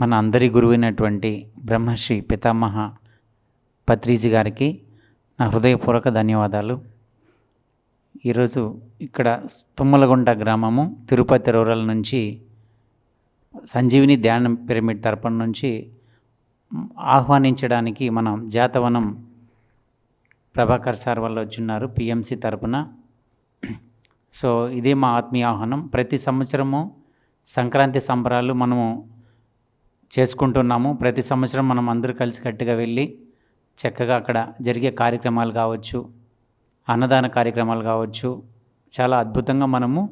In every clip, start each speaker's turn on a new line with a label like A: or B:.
A: మన అందరి గురువైనటువంటి బ్రహ్మశ్రీ పితామహ పత్రిజీ గారికి నా హృదయపూర్వక ధన్యవాదాలు. ఈరోజు ఇక్కడ తుమ్మలగుంట గ్రామము తిరుపతి రూరల్ నుంచి సంజీవిని ధ్యానం పిరమిడ్ తరపున నుంచి ఆహ్వానించడానికి మనం జాతవనం ప్రభాకర్ సార్ వాళ్ళు వచ్చిన్నారు పిఎంసి తరపున. సో ఇదే మా ఆత్మీయ ఆహ్వానం. ప్రతి సంవత్సరము సంక్రాంతి సంబరాలు మనము చేసుకుంటున్నాము. ప్రతి సంవత్సరం మనం అందరూ కలిసికట్టుగా వెళ్ళి చక్కగా అక్కడ జరిగే కార్యక్రమాలు కావచ్చు అన్నదాన కార్యక్రమాలు కావచ్చు చాలా అద్భుతంగా మనము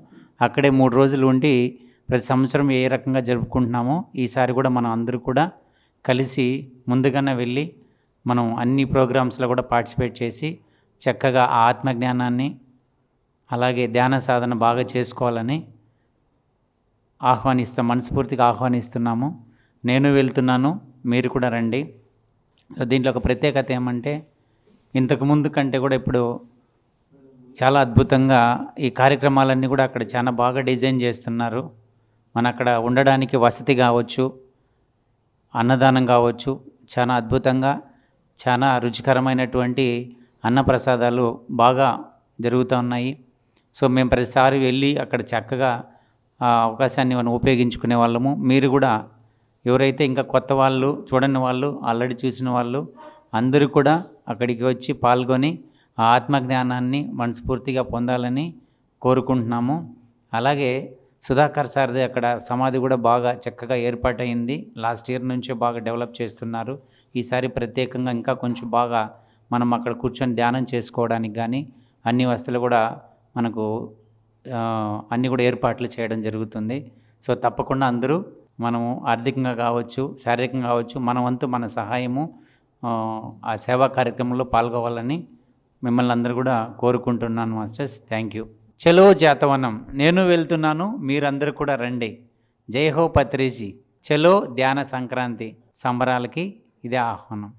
A: అక్కడే మూడు రోజులు ఉండి ప్రతి సంవత్సరం ఏ రకంగా జరుపుకుంటున్నామో ఈసారి కూడా మనం అందరూ కూడా కలిసి ముందుగానే వెళ్ళి మనం అన్ని ప్రోగ్రామ్స్లో కూడా పార్టిసిపేట్ చేసి చక్కగా ఆ ఆత్మజ్ఞానాన్ని అలాగే ధ్యాన సాధన బాగా చేసుకోవాలని ఆహ్వానిస్తాం మనస్ఫూర్తిగా ఆహ్వానిస్తున్నాము. నేను వెళ్తున్నాను మీరు కూడా రండి. దీంట్లో ఒక ప్రత్యేకత ఏమంటే ఇంతకుముందు కంటే కూడా ఇప్పుడు చాలా అద్భుతంగా ఈ కార్యక్రమాలన్నీ కూడా అక్కడ చాలా బాగా డిజైన్ చేస్తున్నారు. మన అక్కడ ఉండడానికి వసతి కావచ్చు అన్నదానం కావచ్చు చాలా అద్భుతంగా చాలా రుచికరమైనటువంటి అన్నప్రసాదాలు బాగా జరుగుతూ ఉన్నాయి. సో మేము ప్రతిసారి వెళ్ళి అక్కడ చక్కగా అవకాశాన్ని మనం ఉపయోగించుకునే వాళ్ళము. మీరు కూడా ఎవరైతే ఇంకా కొత్త వాళ్ళు చూడని వాళ్ళు ఆల్రెడీ చూసిన వాళ్ళు అందరూ కూడా అక్కడికి వచ్చి పాల్గొని ఆ ఆత్మజ్ఞానాన్ని మనస్ఫూర్తిగా పొందాలని కోరుకుంటున్నాము. అలాగే సుధాకర్ సార్ది అక్కడ సమాధి కూడా బాగా చక్కగా ఏర్పాటైంది లాస్ట్ ఇయర్ నుంచే బాగా డెవలప్ చేస్తున్నారు. ఈసారి ప్రత్యేకంగా ఇంకా కొంచెం బాగా మనం అక్కడ కూర్చొని ధ్యానం చేసుకోవడానికి కానీ అన్ని వస్తువులు కూడా మనకు అన్నీ కూడా ఏర్పాట్లు చేయడం జరుగుతుంది. సో తప్పకుండా అందరూ మనము ఆర్థికంగా కావచ్చు శారీరకంగా కావచ్చు మన వంతు మన సహాయము ఆ, సేవా కార్యక్రమంలో పాల్గొవాలని మిమ్మల్ని అందరూ కూడా కోరుకుంటున్నాను మాస్టర్స్. Thank you. చలో జాతవనం. నేను వెళ్తున్నాను మీరందరూ కూడా రండి. జై హో పత్రిజీ. చలో ధ్యాన సంక్రాంతి సంబరాలకి ఇదే ఆహ్వానం.